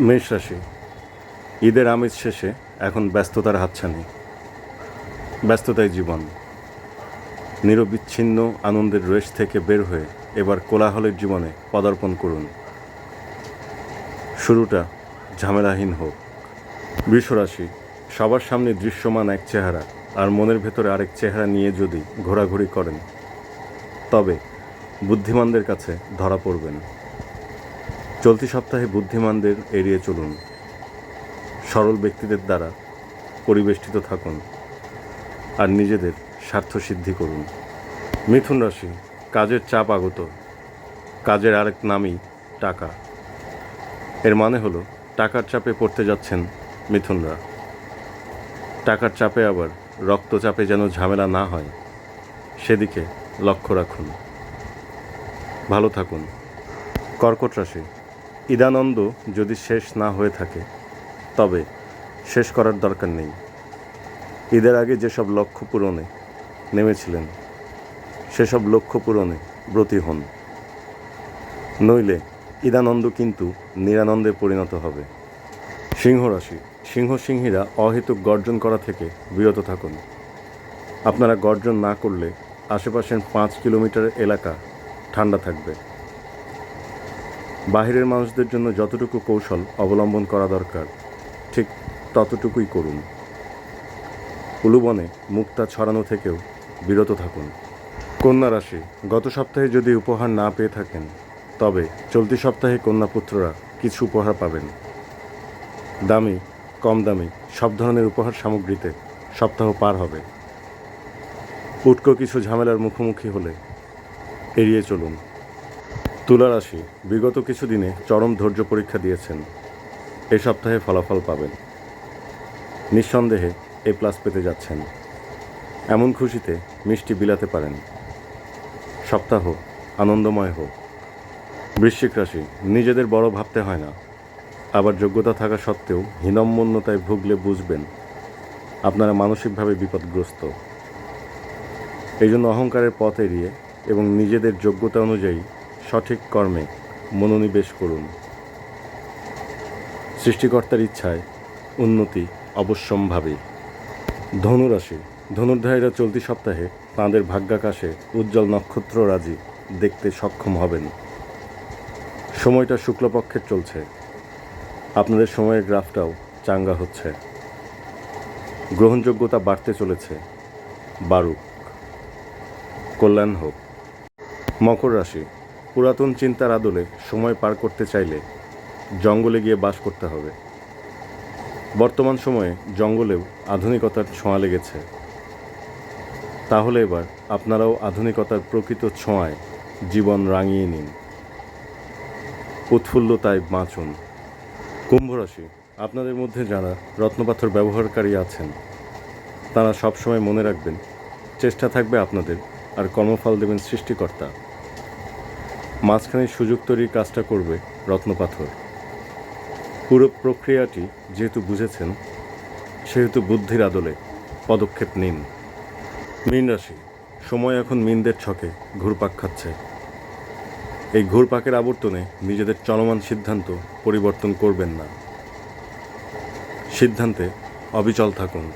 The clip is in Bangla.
মেষ রাশি। ঈদের আমেজ শেষে এখন ব্যস্ততার হাতছানি। ব্যস্ততায় জীবন। নিরবিচ্ছিন্ন আনন্দের রেশ থেকে বের হয়ে এবার কোলাহলের জীবনে পদার্পণ করুন। শুরুটা ঝামেলাহীন হোক। বৃষরাশি, সবার সামনে দৃশ্যমান এক চেহারা আর মনের ভেতরে আরেক চেহারা নিয়ে যদি ঘোরাঘুরি করেন, তবে বুদ্ধিমানদের কাছে ধরা পড়বেন চলতি সপ্তাহে বুদ্ধিমানদের এড়িয়ে চলুন। সরল ব্যক্তিদের দ্বারা পরিবেষ্টিত থাকুন আর নিজেদের স্বার্থ সিদ্ধি করুন। মিথুন রাশি, কাজের চাপ আগত, কাজের আরেক নামই টাকা। এর মানে হলো টাকার চাপে পড়তে যাচ্ছেন মিথুনরা। টাকার চাপে আবার রক্তচাপে যেন ঝামেলা না হয়, সেদিকে লক্ষ্য রাখুন। ভালো থাকুন। কর্কট রাশি ইদানন্দ যদি শেষ না হয়ে থাকে, তবে শেষ করার দরকার নেই। ঈদের আগে যেসব লক্ষ্য পূরণে নেমেছিলেন, সেসব লক্ষ্য পূরণে ব্রতী হন। নইলে ঈদানন্দ কিন্তু নিরানন্দে পরিণত হবে। সিংহ রাশি, সিংহ সিংহীরা অহেতুক গর্জন করা থেকে বিরত থাকুন। আপনারা গর্জন না করলে আশেপাশের পাঁচ কিলোমিটার এলাকা ঠান্ডা থাকবে। বাহিরের মানুষদের জন্য যতটুকু কৌশল অবলম্বন করা দরকার, ঠিক ততটুকুই করুন। উলুবনে মুক্তা ছড়ানো থেকেও বিরত থাকুন। কন্যা রাশি, গত সপ্তাহে যদি উপহার না পেয়ে থাকেন, তবে চলতি সপ্তাহে কন্যাপুত্ররা কিছু উপহার পাবেন। দামি, কম দামি, সব ধরনের উপহার সামগ্রীতে সপ্তাহ পার হবে। উটকো কিছু ঝামেলার মুখোমুখি হলে এড়িয়ে চলুন। তুলা রাশি বিগত কিছুদিনে চরম ধৈর্য পরীক্ষা দিয়েছেন। এ সপ্তাহে ফলাফল পাবেন। নিঃসন্দেহে এ প্লাস পেতে যাচ্ছেন। এমন খুশিতে মিষ্টি বিলাতে পারেন। সপ্তাহ আনন্দময় হোক। বৃশ্চিক রাশি, নিজেদের বড় ভাবতে হয় না। আবার যোগ্যতা থাকা সত্ত্বেও হীনম্মন্যতায় ভুগলে বুঝবেন, আপনারা মানসিকভাবে বিপদগ্রস্ত। এই জন্য অহংকারের পথ এড়িয়ে এবং নিজেদের যোগ্যতা অনুযায়ী সঠিক কর্মে মনোনিবেশ করুন। সৃষ্টিকর্তার ইচ্ছায় উন্নতি অবশ্যম্ভাবী। ধনুরাশি। ধনুর্ধারীরা চলতি সপ্তাহে তাঁদের ভাগ্যাকাশে উজ্জ্বল নক্ষত্ররাজি দেখতে সক্ষম হবেন। সময়টা শুক্লপক্ষের চলছে। আপনাদের সময়ের গ্রাফটাও চাঙ্গা হচ্ছে। গ্রহণযোগ্যতা বাড়তে চলেছে। বারুক। কল্যাণ হোক। মকর রাশি। পুরাতন চিন্তার আদলে সময় পার করতে চাইলে জঙ্গলে গিয়ে বাস করতে হবে। বর্তমান সময়ে জঙ্গলেও আধুনিকতার ছোঁয়া লেগেছে। তাহলে এবার আপনারাও আধুনিকতার প্রকৃত ছোঁয়ায় জীবন রাঙিয়ে নিন। উৎফুল্লতায় বাঁচুন। কুম্ভ রাশি, আপনাদের মধ্যে যারা রত্নপাথর ব্যবহারকারী আছেন, তারা সবসময় মনে রাখবেন, চেষ্টা থাকবে আপনাদের আর কর্মফল দেবেন সৃষ্টিকর্তা। মাঝখানে সুযোগ তৈরির কাজটা করবে রত্নপাথর। পুরো প্রক্রিয়াটি যেহেতু বুঝেছেন, সেহেতু বুদ্ধির আদলে পদক্ষেপ নিন। মীন রাশি, সময় এখন মিনদের ছকে ঘুরপাক খাচ্ছে। এই ঘুরপাকের আবর্তনে নিজেদের চলমান সিদ্ধান্ত পরিবর্তন করবেন না। সিদ্ধান্তে অবিচল থাকুন।